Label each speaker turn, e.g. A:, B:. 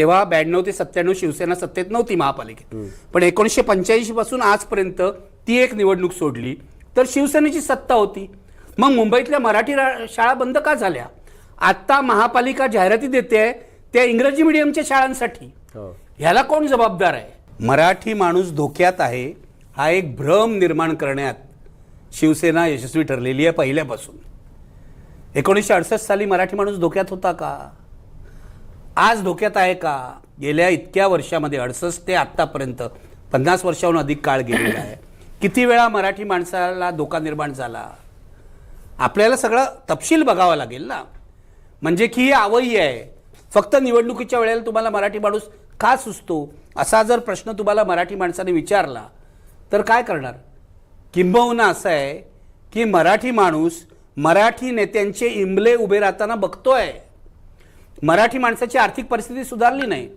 A: तेव्हा ब्याण्णव ते सत्त्याण्णव शिवसेना सत्तेत नव्हती महापालिकेत. पण एकोणीसशे पंच्याऐंशी पासून आजपर्यंत ती एक निवडणूक सोडली. तर शिवसेनेची सत्ता होती. मग मुंबईतल्या मराठी शाळा बंद का झाल्या? आत्ता महापालिका जाहिराती देते त्या इंग्रजी मिडियमच्या शाळांसाठी.
B: हो.
A: ह्याला कोण जबाबदार आहे? मराठी माणूस धोक्यात आहे हा एक भ्रम निर्माण करण्यात शिवसेना यशस्वी ठरलेली आहे पहिल्यापासून. एकोणीसशे अडसष्ट साली मराठी माणूस धोक्यात होता का? आज धोक्यात आहे का? गेल्या इतक्या वर्षामध्ये अडसष्ट ते आत्तापर्यंत पन्नास वर्षाहून अधिक काळ गेलेला आहे. किती वेळा मराठी माणसाला धोका निर्माण झाला? आपल्याला सगळं तपशील बघावा लागेल ना. म्हणजे की ही आवई आहे. फक्त निवडणुकीच्या वेळेला तुम्हाला मराठी माणूस का सुचतो? असा जर प्रश्न तुम्हाला मराठी माणसाने विचारला तर काय करणार? किंबहुना असं आहे की मराठी माणूस मराठी नेत्यांचे इमले उभे राहताना बघतोय. मराठी माणसाची आर्थिक परिस्थिती सुधारली नाही.